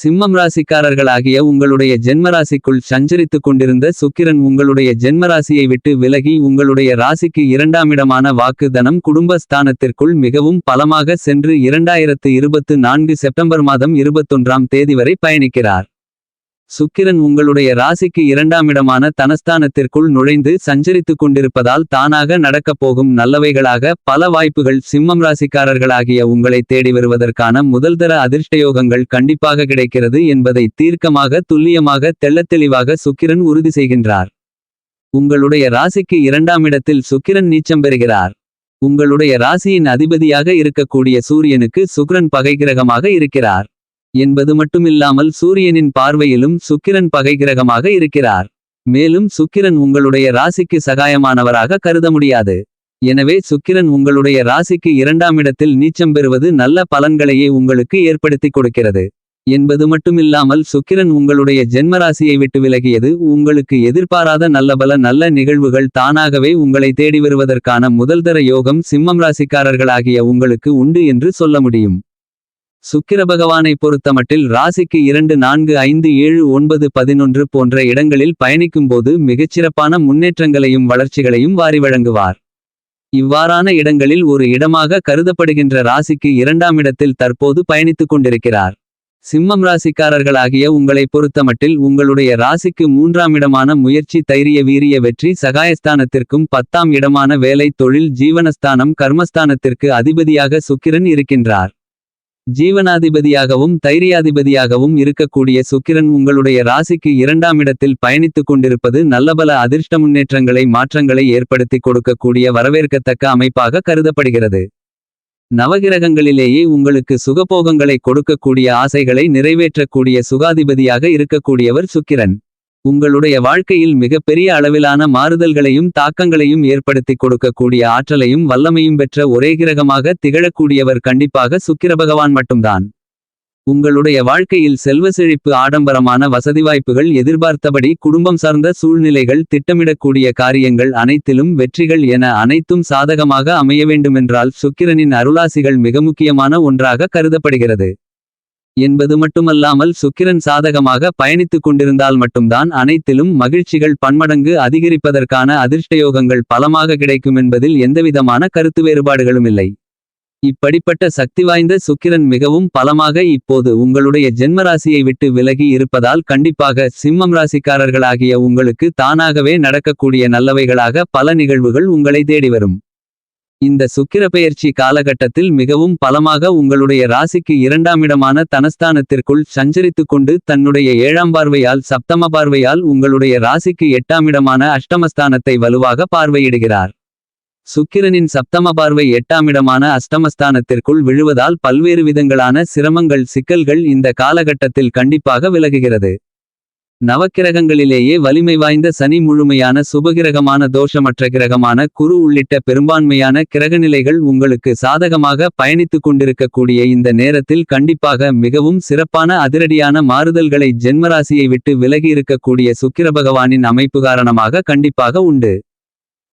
சிம்மம் ராசிக்காரர்களாகிய உங்களுடைய ஜென்மராசிக்குள் சஞ்சரித்துக் கொண்டிருந்த சுக்கிரன் உங்களுடைய ஜென்மராசியை விட்டு விலகி உங்களுடைய ராசிக்கு இரண்டாமிடமான வாக்குதனம் குடும்ப ஸ்தானத்திற்குள் மிகவும் பலமாக சென்று இரண்டாயிரத்து இருபத்து நான்கு செப்டம்பர் மாதம் இருபத்தொன்றாம் தேதி வரை பயணிக்கிறார். சுக்கிரன் உங்களுடைய ராசிக்கு இரண்டாமிடமான தனஸ்தானத்திற்குள் நுழைந்து சஞ்சரித்துக் கொண்டிருப்பதால் தானாக நடக்கப் போகும் நல்லவைகளாக பல வாய்ப்புகள் சிம்மம் ராசிக்காரர்களாகிய உங்களை தேடி வருவதற்கான முதல்தர அதிர்ஷ்டயோகங்கள் கண்டிப்பாக கிடைக்கிறது என்பதை தீர்க்கமாக துல்லியமாக தெள்ளத்தெளிவாக சுக்கிரன் உறுதி செய்கின்றார். உங்களுடைய ராசிக்கு இரண்டாம் இடத்தில் சுக்கிரன் நீச்சம் பெறுகிறார். உங்களுடைய ராசியின் அதிபதியாக இருக்கக்கூடிய சூரியனுக்கு சுக்கிரன் பகைகிரகமாக இருக்கிறார். என்பது மட்டுமில்லாமல் சூரியனின் பார்வையிலும் சுக்கிரன் பகை கிரகமாக இருக்கிறார். மேலும் சுக்கிரன் உங்களுடைய ராசிக்கு சகாயமானவராக கருத முடியாது. எனவே சுக்கிரன் உங்களுடைய ராசிக்கு இரண்டாம் இடத்தில் நீச்சம் பெறுவது நல்ல பலன்களையே உங்களுக்கு ஏற்படுத்திக் கொடுக்கிறது. என்பது மட்டுமில்லாமல் சுக்கிரன் உங்களுடைய ஜென்மராசியை விட்டு விலகியது உங்களுக்கு எதிர்பாராத நல்லபல நல்ல நிகழ்வுகள் தானாகவே உங்களை தேடி வருவதற்கான முதல்தர யோகம் சிம்மம் ராசிக்காரர்களாகிய உங்களுக்கு உண்டு என்று சொல்ல முடியும். சுக்கிர பகவானை பொறுத்தமட்டில் ராசிக்கு இரண்டு நான்கு ஐந்து ஏழு ஒன்பது பதினொன்று போன்ற இடங்களில் பயணிக்கும்போது மிகச்சிறப்பான முன்னேற்றங்களையும் வளர்ச்சிகளையும் வாரி வழங்குவார். இவ்வாறான இடங்களில் ஒரு இடமாக கருதப்படுகின்ற ராசிக்கு இரண்டாம் இடத்தில் தற்போது பயணித்துக் கொண்டிருக்கிறார். சிம்மம் ராசிக்காரர்களாகிய உங்களை பொறுத்தமட்டில் உங்களுடைய ராசிக்கு மூன்றாம் இடமான முயற்சி தைரிய வீரிய வெற்றி சகாயஸ்தானத்திற்கும் பத்தாம் இடமான வேலை தொழில் ஜீவனஸ்தானம் கர்மஸ்தானத்திற்கு அதிபதியாக சுக்கிரன் இருக்கின்றார். ஜீவனாதிபதியாகவும் தைரியாதிபதியாகவும் இருக்கக்கூடிய சுக்கிரன் உங்களுடைய ராசிக்கு இரண்டாம் இடத்தில் பயணித்துக் கொண்டிருப்பது நல்லபல அதிர்ஷ்ட முன்னேற்றங்களை மாற்றங்களை ஏற்படுத்திக் கொடுக்கக்கூடிய வரவேற்கத்தக்க அமைப்பாக கருதப்படுகிறது. நவகிரகங்களிலேயே உங்களுக்கு சுகபோகங்களை கொடுக்கக்கூடிய ஆசைகளை நிறைவேற்றக்கூடிய சுகாதிபதியாக இருக்கக்கூடியவர் சுக்கிரன். உங்களுடைய வாழ்க்கையில் மிகப்பெரிய அளவிலான மாறுதல்களையும் தாக்கங்களையும் ஏற்படுத்திக் கொடுக்கக்கூடிய ஆற்றலையும் வல்லமையும் பெற்ற ஒரே கிரகமாக திகழக்கூடியவர் கண்டிப்பாக சுக்கிர பகவான் மட்டும்தான். உங்களுடைய வாழ்க்கையில் செல்வ செழிப்பு ஆடம்பரமான வசதி வாய்ப்புகள் எதிர்பார்த்தபடி குடும்பம் சார்ந்த சூழ்நிலைகள் திட்டமிடக்கூடிய காரியங்கள் அனைத்திலும் வெற்றிகள் என அனைத்தும் சாதகமாக அமைய வேண்டுமென்றால் சுக்கிரனின் அருளாசிகள் மிக முக்கியமான ஒன்றாக கருதப்படுகிறது. என்பது மட்டுமல்லாமல் சுக்கிரன் சாதகமாக பயணித்துக் கொண்டிருந்தால் மட்டும்தான் அனைத்திலும் மகிழ்ச்சிகள் பன்மடங்கு அதிகரிப்பதற்கான அதிர்ஷ்டயோகங்கள் பலமாக கிடைக்கும் என்பதில் எந்தவிதமான கருத்து வேறுபாடுகளும் இல்லை. இப்படிப்பட்ட சக்தி வாய்ந்த சுக்கிரன் மிகவும் பலமாக இப்போது உங்களுடைய ஜென்மராசியை விட்டு விலகி இருப்பதால் கண்டிப்பாக சிம்மம் ராசிக்காரர்களாகிய உங்களுக்கு தானாகவே நடக்கக்கூடிய நல்லவைகளாக பல நிகழ்வுகள் உங்களை தேடி வரும். இந்த சுக்கிர பெயர்ச்சி காலகட்டத்தில் மிகவும் பலமாக உங்களுடைய ராசிக்கு இரண்டாமிடமான தனஸ்தானத்திற்குள் சஞ்சரித்துக் கொண்டு தன்னுடைய ஏழாம் பார்வையால் சப்தம பார்வையால் உங்களுடைய ராசிக்கு எட்டாமிடமான அஷ்டமஸ்தானத்தை வலுவாக பார்வையிடுகிறார். சுக்கிரனின் சப்தம பார்வை எட்டாமிடமான அஷ்டமஸ்தானத்திற்குள் விழுவதால் பல்வேறு விதங்களான சிரமங்கள் சிக்கல்கள் இந்த காலகட்டத்தில் கண்டிப்பாக விலகுகிறது. நவக்கிரகங்களிலேயே வலிமை வாய்ந்த சனி முழுமையான சுபகிரகமான தோஷமற்ற கிரகமான குரு உள்ளிட்ட பெரும்பான்மையான கிரகநிலைகள் உங்களுக்கு சாதகமாக பயணித்துக் கொண்டிருக்கக்கூடிய இந்த நேரத்தில் கண்டிப்பாக மிகவும் சிறப்பான அதிரடியான மாறுதல்களை ஜென்மராசியை விட்டு விலகி இருக்கக்கூடிய சுக்கிர பகவானின் அமைப்பு காரணமாக கண்டிப்பாக உண்டு.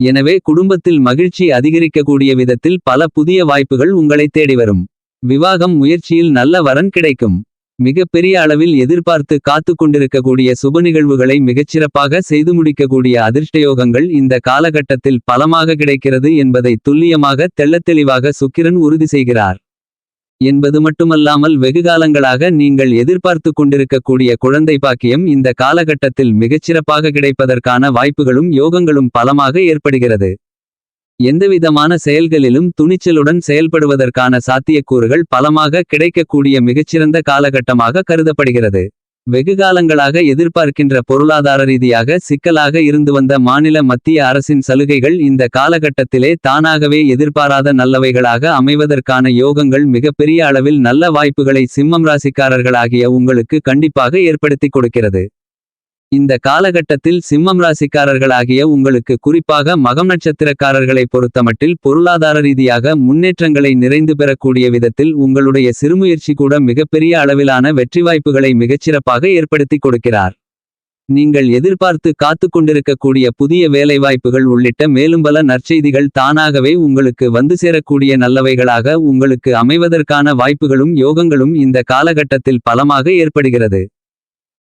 எனவே குடும்பத்தில் மகிழ்ச்சி அதிகரிக்கக்கூடிய விதத்தில் பல புதிய வாய்ப்புகள் உங்களை தேடி வரும் விவாகம் முயற்சியில் நல்ல வரன் கிடைக்கும். மிகப்பெரிய அளவில் எதிர்பார்த்து காத்து கொண்டிருக்கக்கூடிய சுப நிகழ்வுகளை மிகச்சிறப்பாக செய்து முடிக்கக்கூடிய அதிர்ஷ்டயோகங்கள் இந்த காலகட்டத்தில் பலமாக கிடைக்கிறது என்பதை துல்லியமாக தெள்ளத்தெளிவாக சுக்கிரன் உறுதி செய்கிறார். என்பது மட்டுமல்லாமல் வெகுகாலங்களாக நீங்கள் எதிர்பார்த்து கொண்டிருக்கக்கூடிய குழந்தை பாக்கியம் இந்த காலகட்டத்தில் மிகச்சிறப்பாக கிடைப்பதற்கான வாய்ப்புகளும் யோகங்களும் பலமாக ஏற்படுகிறது. எந்தவிதமான செயல்களிலும் துணிச்சலுடன் செயல்படுவதற்கான சாத்தியக்கூறுகள் பலமாக கிடைக்கக்கூடிய மிகச்சிறந்த காலகட்டமாக கருதப்படுகிறது. வெகுகாலங்களாக எதிர்பார்க்கின்ற பொருளாதார ரீதியாக சிக்கலாக இருந்து வந்த மாநில மத்திய அரசின் சலுகைகள் இந்த காலகட்டத்திலே தானாகவே எதிர்பாராத நல்லவைகளாக அமைவதற்கான யோகங்கள் மிகப்பெரிய அளவில் நல்ல வாய்ப்புகளை சிம்மம் ராசிக்காரர்களாகிய உங்களுக்கு கண்டிப்பாக ஏற்படுத்திக் கொடுக்கிறது. இந்த காலகட்டத்தில் சிம்மம் ராசிக்காரர்களாகிய உங்களுக்கு குறிப்பாக மகம் நட்சத்திரக்காரர்களை பொறுத்தமட்டில் பொருளாதார ரீதியாக முன்னேற்றங்களை நிறைந்து பெறக்கூடிய விதத்தில் உங்களுடைய சிறுமுயற்சி கூட மிகப்பெரிய அளவிலான வெற்றி வாய்ப்புகளை மிகச்சிறப்பாக ஏற்படுத்திக் கொடுக்கிறார். நீங்கள் எதிர்பார்த்து காத்துக் கொண்டிருக்கக்கூடிய புதிய வேலைவாய்ப்புகள் உள்ளிட்ட மேலும் பல நற்செய்திகள் தானாகவே உங்களுக்கு வந்து சேரக்கூடிய நல்லவைகளாக உங்களுக்கு அமைவதற்கான வாய்ப்புகளும் யோகங்களும் இந்த காலகட்டத்தில் பலமாக ஏற்படுகிறது.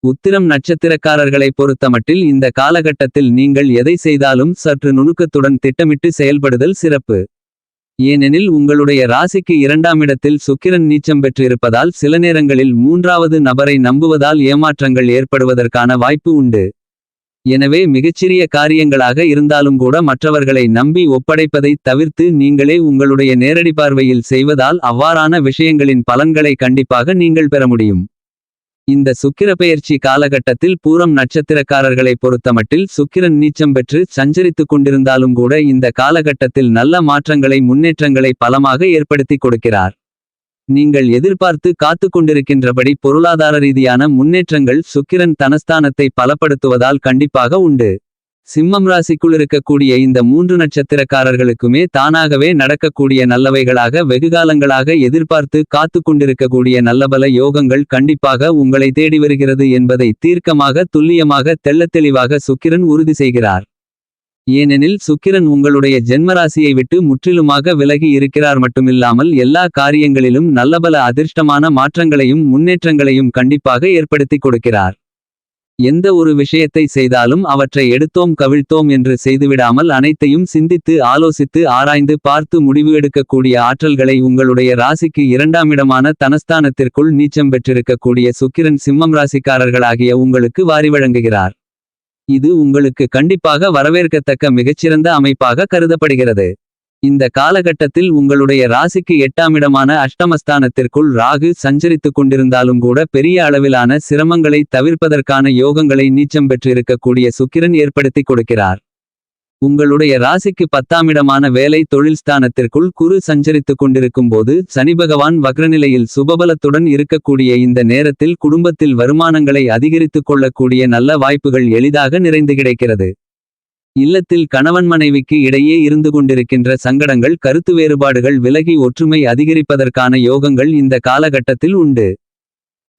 உத்திரம் நட்சத்திரக்காரர்களை பொறுத்தமட்டில் இந்த காலகட்டத்தில் நீங்கள் எதை செய்தாலும் சற்று நுணுக்கத்துடன் திட்டமிட்டு செயல்படுதல் சிறப்பு. ஏனெனில் உங்களுடைய ராசிக்கு இரண்டாம் இடத்தில் சுக்கிரன் நீச்சம் பெற்றிருப்பதால் சில நேரங்களில் மூன்றாவது நபரை நம்புவதால் ஏமாற்றங்கள் ஏற்படுவதற்கான வாய்ப்பு உண்டு. எனவே மிகச்சிறிய காரியங்களாக இருந்தாலும் கூட மற்றவர்களை நம்பி ஒப்படைப்பதைத் தவிர்த்து நீங்களே உங்களுடைய நேரடி பார்வையில் செய்வதால் அவ்வாறான விஷயங்களின் பலன்களை கண்டிப்பாக நீங்கள் பெற முடியும். இந்த சுக்கிரப்பெயர்ச்சி காலகட்டத்தில் பூரம் நட்சத்திரக்காரர்களை பொறுத்தமட்டில் சுக்கிரன் நீச்சம் பெற்று சஞ்சரித்துக் கொண்டிருந்தாலும் கூட இந்த காலகட்டத்தில் நல்ல மாற்றங்களை முன்னேற்றங்களை பலமாக ஏற்படுத்திக் கொடுக்கிறார். நீங்கள் எதிர்பார்த்து காத்துக் கொண்டிருக்கின்றபடி பொருளாதார ரீதியான முன்னேற்றங்கள் சுக்கிரன் தனஸ்தானத்தை பலப்படுத்துவதால் கண்டிப்பாக உண்டு. சிம்மம் ராசிக்குள் இருக்கக்கூடிய இந்த மூன்று நட்சத்திரக்காரர்களுக்குமே தானாகவே நடக்கக்கூடிய நல்லவைகளாக வெகுகாலங்களாக எதிர்பார்த்து காத்து கொண்டிருக்கக்கூடிய நல்லபல யோகங்கள் கண்டிப்பாக உங்களை தேடி வருகிறது என்பதை தீர்க்கமாக துல்லியமாக தெள்ளத்தெளிவாக சுக்கிரன் உறுதி செய்கிறார். ஏனெனில் சுக்கிரன் உங்களுடைய ஜென்மராசியை விட்டு முற்றிலுமாக விலகி இருக்கிறார் மட்டுமில்லாமல் எல்லா காரியங்களிலும் நல்லபல அதிர்ஷ்டமான மாற்றங்களையும் முன்னேற்றங்களையும் கண்டிப்பாக ஏற்படுத்திக் கொடுக்கிறார். எந்த ஒரு விஷயத்தை செய்தாலும் அவற்றை எடுத்தோம் கவிழ்த்தோம் என்று செய்துவிடாமல் அனைத்தையும் சிந்தித்து ஆலோசித்து ஆராய்ந்து பார்த்து முடிவு எடுக்கக்கூடிய ஆற்றல்களை உங்களுடைய ராசிக்கு இரண்டாமிடமான தனஸ்தானத்திற்குள் நீச்சம் பெற்றிருக்கக்கூடிய சுக்கிரன் சிம்மம் ராசிக்காரர்களாகிய உங்களுக்கு வாரி வழங்குகிறார். இது உங்களுக்கு கண்டிப்பாக வரவேற்கத்தக்க மிகச்சிறந்த அமைப்பாக கருதப்படுகிறது. இந்த காலகட்டத்தில் உங்களுடைய ராசிக்கு எட்டாமிடமான அஷ்டமஸ்தானத்திற்குள் ராகு சஞ்சரித்துக் கொண்டிருந்தாலும் கூட பெரிய அளவிலான சிரமங்களை தவிர்ப்பதற்கான யோகங்களை நீச்சம் பெற்றிருக்கக்கூடிய சுக்கிரன் ஏற்படுத்திக் கொடுக்கிறார். உங்களுடைய ராசிக்கு பத்தாமிடமான வேலை தொழில் ஸ்தானத்திற்குள் குரு சஞ்சரித்துக் கொண்டிருக்கும் போது சனி பகவான் வக்ரநிலையில் சுபபலத்துடன் இருக்கக்கூடிய இந்த நேரத்தில் குடும்பத்தில் வருமானங்களை அதிகரித்துக் கொள்ளக்கூடிய நல்ல வாய்ப்புகள் எளிதாக நிறைந்து கிடைக்கிறது. இல்லத்தில் கணவன் மனைவிக்கு இடையே இருந்து கொண்டிருக்கின்ற சங்கடங்கள் கருத்து வேறுபாடுகள் விலகி ஒற்றுமை அதிகரிப்பதற்கான யோகங்கள் இந்த காலகட்டத்தில் உண்டு.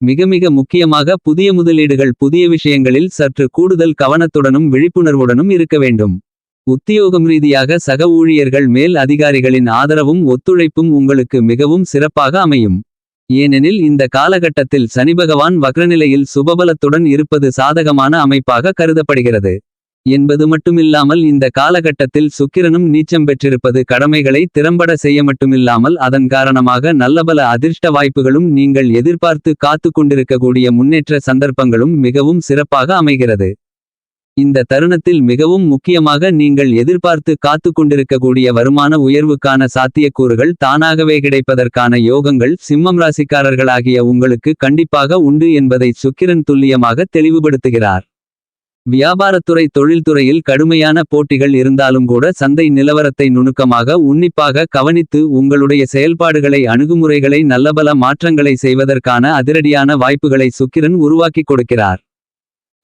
மிக மிக முக்கியமாக புதிய முதலீடுகள் புதிய விஷயங்களில் சற்று கூடுதல் கவனத்துடனும் விழிப்புணர்வுடனும் இருக்க வேண்டும். உத்தியோகம் ரீதியாக சக ஊழியர்கள் மேல் அதிகாரிகளின் ஆதரவும் ஒத்துழைப்பும் உங்களுக்கு மிகவும் சிறப்பாக அமையும். ஏனெனில் இந்த காலகட்டத்தில் சனிபகவான் வக்ரநிலையில் சுபபலத்துடன் இருப்பது சாதகமான அமைப்பாக கருதப்படுகிறது. என்பது மட்டுமில்லாமல் இந்த காலகட்டத்தில் சுக்கிரனும் நீச்சம் பெற்றிருப்பது கடமைகளை திறம்பட செய்ய மட்டுமில்லாமல் அதன் காரணமாக நல்லபல அதிர்ஷ்ட வாய்ப்புகளும் நீங்கள் எதிர்பார்த்து காத்து கொண்டிருக்கக்கூடிய முன்னேற்ற சந்தர்ப்பங்களும் மிகவும் சிறப்பாக அமைகிறது. இந்த தருணத்தில் மிகவும் முக்கியமாக நீங்கள் எதிர்பார்த்து காத்து கொண்டிருக்கக்கூடிய வருமான உயர்வுக்கான சாத்தியக்கூறுகள் தானாகவே கிடைப்பதற்கான யோகங்கள் சிம்மம் ராசிக்காரர்களாகிய உங்களுக்கு கண்டிப்பாக உண்டு என்பதை சுக்கிரன் துல்லியமாக தெளிவுபடுத்துகிறார். வியாபாரத்துறை தொழில்துறையில் கடுமையான போட்டிகள் இருந்தாலும் கூட சந்தை நிலவரத்தை நுணுக்கமாக உன்னிப்பாக கவனித்து உங்களுடைய செயல்பாடுகளை அணுகுமுறைகளை நல்லபல மாற்றங்களை செய்வதற்கான அதிரடியான வாய்ப்புகளை சுக்கிரன் உருவாக்கிக் கொடுக்கிறார்.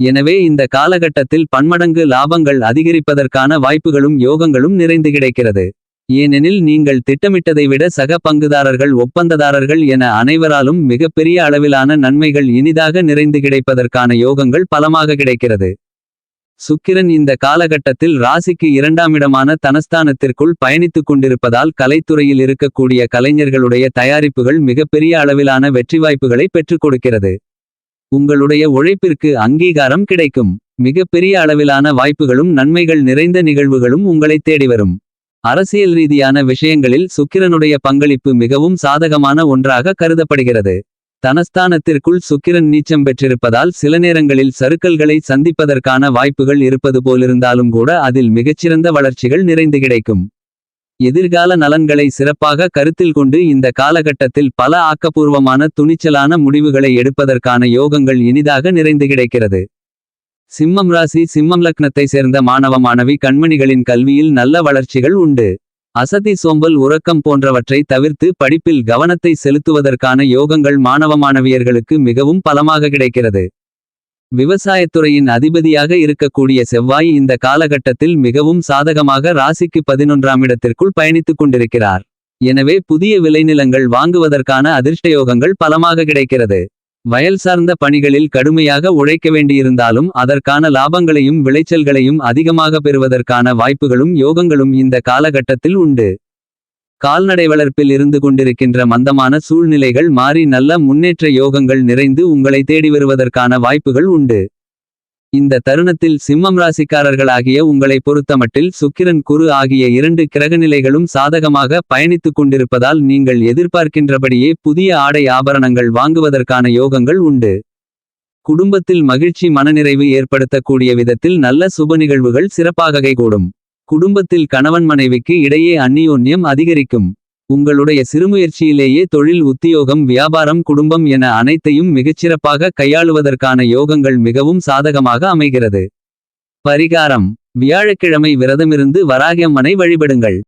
எனவே இந்த காலகட்டத்தில் பன்மடங்கு லாபங்கள் அதிகரிப்பதற்கான வாய்ப்புகளும் யோகங்களும் நிறைந்து கிடைக்கிறது. ஏனெனில் நீங்கள் திட்டமிட்டதை விட சக பங்குதாரர்கள் ஒப்பந்ததாரர்கள் என அனைவராலும் மிகப்பெரிய அளவிலான நன்மைகள் இனிதாக நிறைந்து கிடைப்பதற்கான யோகங்கள் பலமாக கிடைக்கிறது. சுக்கிரன் இந்த காலகட்டத்தில் ராசிக்கு இரண்டாமிடமான தனஸ்தானத்திற்குள் பயணித்துக் கொண்டிருப்பதால் கலைத்துறையில் இருக்கக்கூடிய கலைஞர்களுடைய தயாரிப்புகள் மிகப்பெரிய அளவிலான வெற்றி வாய்ப்புகளை பெற்றுக் கொடுக்கிறது. உங்களுடைய உழைப்பிற்கு அங்கீகாரம் கிடைக்கும். மிகப்பெரிய அளவிலான வாய்ப்புகளும் நன்மைகள் நிறைந்த நிகழ்வுகளும் உங்களை தேடி வரும். அரசியல் ரீதியான விஷயங்களில் சுக்கிரனுடைய பங்களிப்பு மிகவும் சாதகமான ஒன்றாக கருதப்படுகிறது. தனஸ்தானத்திற்குள் சுக்கிரன் நீச்சம் பெற்றிருப்பதால் சில நேரங்களில் சறுக்கல்களை சந்திப்பதற்கான வாய்ப்புகள் இருப்பது போலிருந்தாலும் கூட அதில் மிகச்சிறந்த வளர்ச்சிகள் நிறைந்து கிடைக்கும். எதிர்கால நலன்களை சிறப்பாக கருத்தில் கொண்டு இந்த காலகட்டத்தில் பல ஆக்கப்பூர்வமான துணிச்சலான முடிவுகளை எடுப்பதற்கான யோகங்கள் இனிதாக நிறைந்து கிடைக்கிறது. சிம்மம் ராசி சிம்மம் லக்னத்தை சேர்ந்த மாணவ மாணவி கண்மணிகளின் கல்வியில் நல்ல வளர்ச்சிகள் உண்டு. அசதி சோம்பல் உறக்கம் போன்றவற்றை தவிர்த்து படிப்பில் கவனத்தை செலுத்துவதற்கான யோகங்கள் மாணவ மாணவியர்களுக்கு மிகவும் பலமாக கிடைக்கிறது. விவசாயத்துறையின் அதிபதியாக இருக்கக்கூடிய செவ்வாய் இந்த காலகட்டத்தில் மிகவும் சாதகமாக ராசிக்கு பதினொன்றாம் இடத்திற்குள் பயணித்துக் கொண்டிருக்கிறார். எனவே புதிய விளைநிலங்கள் வாங்குவதற்கான அதிர்ஷ்டயோகங்கள் பலமாக கிடைக்கிறது. வயல் சார்ந்த பணிகளில் கடுமையாக உழைக்க வேண்டியிருந்தாலும் அதற்கான லாபங்களையும் விளைச்சல்களையும் அதிகமாக பெறுவதற்கான வாய்ப்புகளும் யோகங்களும் இந்த காலகட்டத்தில் உண்டு. கால்நடை வளர்ப்பில் இருந்து கொண்டிருக்கின்ற மந்தமான சூழ்நிலைகள் மாறி நல்ல முன்னேற்ற யோகங்கள் நிறைந்து உங்களை தேடி வருவதற்கான வாய்ப்புகள் உண்டு. இந்த தருணத்தில் சிம்மம் ராசிக்காரர்களாகிய உங்களை பொறுத்தமட்டில் சுக்கிரன் குரு ஆகிய இரண்டு கிரகநிலைகளும் சாதகமாக பயணித்துக் கொண்டிருப்பதால் நீங்கள் எதிர்பார்க்கின்றபடியே புதிய ஆடை ஆபரணங்கள் வாங்குவதற்கான யோகங்கள் உண்டு. குடும்பத்தில் மகிழ்ச்சி மனநிறைவு ஏற்படுத்தக்கூடிய விதத்தில் நல்ல சுப நிகழ்வுகள் சிறப்பாக கைகூடும் குடும்பத்தில் கணவன் மனைவிக்கு இடையே அந்நியோன்யம் அதிகரிக்கும். உங்களுடைய சிறுமுயற்சியிலேயே தொழில் உத்தியோகம் வியாபாரம் குடும்பம் என அனைத்தையும் மிகச்சிறப்பாக கையாளுவதற்கான யோகங்கள் மிகவும் சாதகமாக அமைகிறது. பரிகாரம். வியாழக்கிழமை விரதமிருந்து வராகியம்மனை வழிபடுங்கள்.